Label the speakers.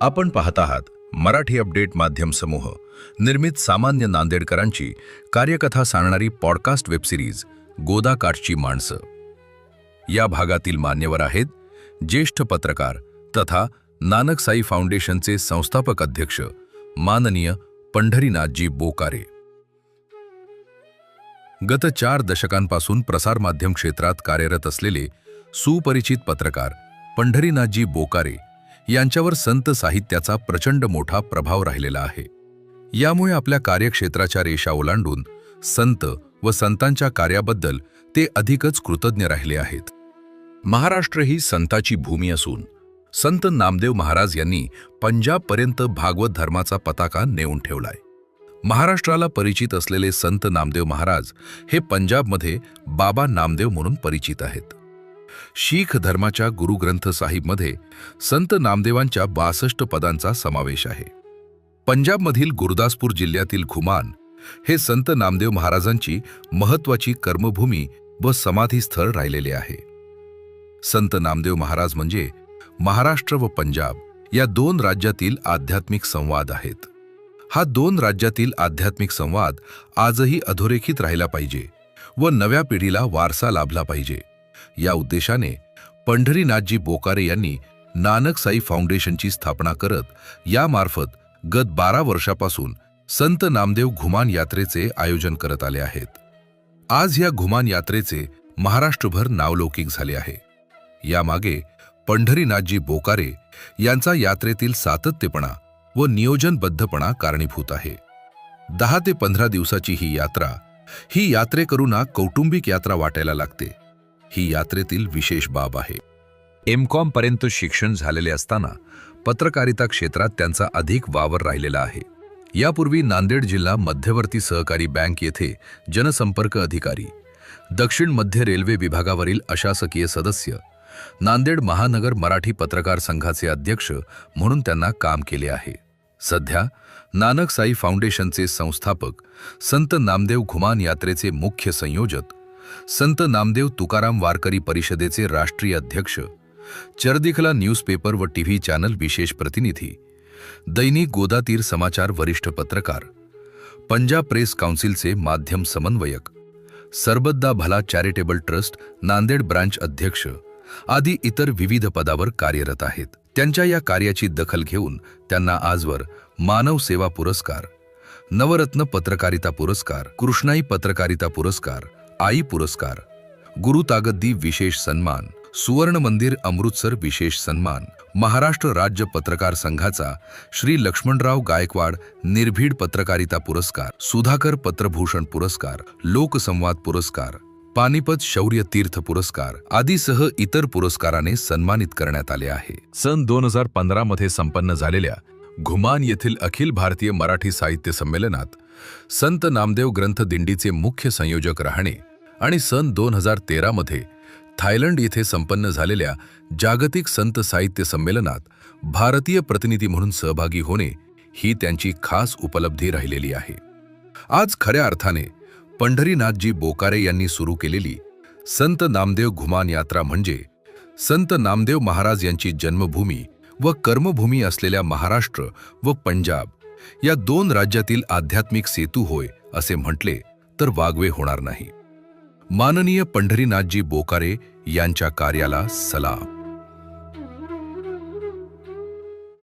Speaker 1: आपण पाहत आहात मराठी अपडेट माध्यम समूह. निर्मित सामान्य नांदेडकरांची कार्यकथा सांगणारी पॉडकास्ट वेबसिरीज गोदा काठची माणसं. या भागातील मान्यवर आहेत ज्येष्ठ पत्रकार तथा नानक साई फाउंडेशनचे संस्थापक अध्यक्ष माननीय पंढरीनाथजी बोकारे. गत चार दशकांपासून प्रसारमाध्यम क्षेत्रात कार्यरत असलेले सुपरिचित पत्रकार पंढरीनाथजी बोकारे यांच्यावर संत साहित्याचा प्रचंड मोठा प्रभाव राहिलेला आहे. यामुळे आपल्या कार्यक्षेत्राच्या रेषा ओलांडून संत व संतांच्या कार्याबद्दल ते अधिकच कृतज्ञ राहिले आहेत. महाराष्ट्र ही संताची भूमी असून संत नामदेव महाराज यांनी पंजाबपर्यंत भागवत धर्माचा पताका नेऊन ठेवलाय. महाराष्ट्राला परिचित असलेले संत नामदेव महाराज हे पंजाबमध्ये बाबा नामदेव म्हणून परिचित आहेत. शीख धर्माच्या गुरुग्रंथ साहिबमध्ये संत नामदेवांच्या बासष्ट पदांचा समावेश आहे. पंजाबमधील गुरदासपूर जिल्ह्यातील घुमान हे संत नामदेव महाराजांची महत्वाची कर्मभूमी व समाधीस्थळ राहिलेले आहे. संत नामदेव महाराज म्हणजे महाराष्ट्र व पंजाब या दोन राज्यातील आध्यात्मिक संवाद आहेत. हा दोन राज्यातील आध्यात्मिक संवाद आजही अधोरेखित राहिला पाहिजे व नव्या पिढीला वारसा लाभला पाहिजे. या उद्देशाने पंढरीनाथजी बोकारे यांनी नानक साई फाउंडेशनची स्थापना करत यामार्फत गत बारा वर्षापासून संत नामदेव घुमान यात्रेचे आयोजन करत आले आहेत. आज या घुमान यात्रेचे महाराष्ट्रभर नावलौकिक झाले आहे. यामागे पंढरीनाथजी बोकारे यांचा यात्रेतील सातत्यपणा व नियोजनबद्धपणा कारणीभूत आहे. दहा ते पंधरा दिवसाची ही यात्रा ही यात्रेकरूंना कौटुंबिक यात्रा वाटायला लागते. ही यात्रेतील विशेष बाब आहे. एम कॉम पर्यंत शिक्षण झालेले असताना पत्रकारिता क्षेत्रात त्यांचा अधिक वावर राहिलेला आहे. यापूर्वी नांदेड जिल्हा मध्यवर्ती सहकारी बँक येथे जनसंपर्क अधिकारी दक्षिण मध्य रेल्वे विभागावरील अशासकीय सदस्य नांदेड महानगर मराठी पत्रकार संघाचे अध्यक्ष म्हणून त्यांना काम केले आहे. सध्या नानक साई फाउंडेशनचे संस्थापक संत नामदेव घुमान यात्रेचे मुख्य संयोजक संत नामदेव तुकाराम वारकरी परिषदेचे राष्ट्रीय अध्यक्ष चरदिखला न्यूजपेपर व टीव्ही चॅनल विशेष प्रतिनिधी दैनिक गोदातीर समाचार वरिष्ठ पत्रकार पंजाब प्रेस काउन्सिलचे माध्यम समन्वयक सरबद्दा भला चॅरिटेबल ट्रस्ट नांदेड ब्रांच अध्यक्ष आदी इतर विविध पदावर कार्यरत आहेत. त्यांच्या या कार्याची दखल घेऊन त्यांना आजवर मानव सेवा पुरस्कार नवरत्न पत्रकारिता पुरस्कार कृष्णाई पत्रकारिता पुरस्कार आई पुरस्कार गुरु तागद्दी विशेष सन्मान सुवर्ण मंदिर अमृतसर विशेष सन्मान महाराष्ट्र राज्य पत्रकार संघाचा श्री लक्ष्मणराव गायकवाड निर्भीड पत्रकारिता पुरस्कार सुधाकर पत्रभूषण पुरस्कार लोकसंवाद पुरस्कार पानिपत शौर्य तीर्थ पुरस्कार आदीसह इतर पुरस्काराने सन्मानित करण्यात आले आहे. सन दोन हजार पंधरा मध्ये संपन्न झालेल्या घुमान येथील अखिल भारतीय मराठी साहित्य संमेलनात संत नामदेव ग्रंथ दिंडीचे मुख्य संयोजक राहणे आणि सन दोन हजार तेरामध्ये थायलंड येथे संपन्न झालेल्या जागतिक संत साहित्य संमेलनात भारतीय प्रतिनिधी म्हणून सहभागी होणे ही त्यांची खास उपलब्धी राहिलेली आहे. आज खऱ्या अर्थाने पंढरीनाथजी बोकारे यांनी सुरू केलेली संत नामदेव घुमान यात्रा म्हणजे संत नामदेव महाराज यांची जन्मभूमी व कर्मभूमी असलेल्या महाराष्ट्र व पंजाब या दोन राज्यातील आध्यात्मिक सेतू होय असे म्हटले तर वागवे होणार नाही. माननीय पंढरीनाथजी बोकारे यांच्या कार्याला सलाम.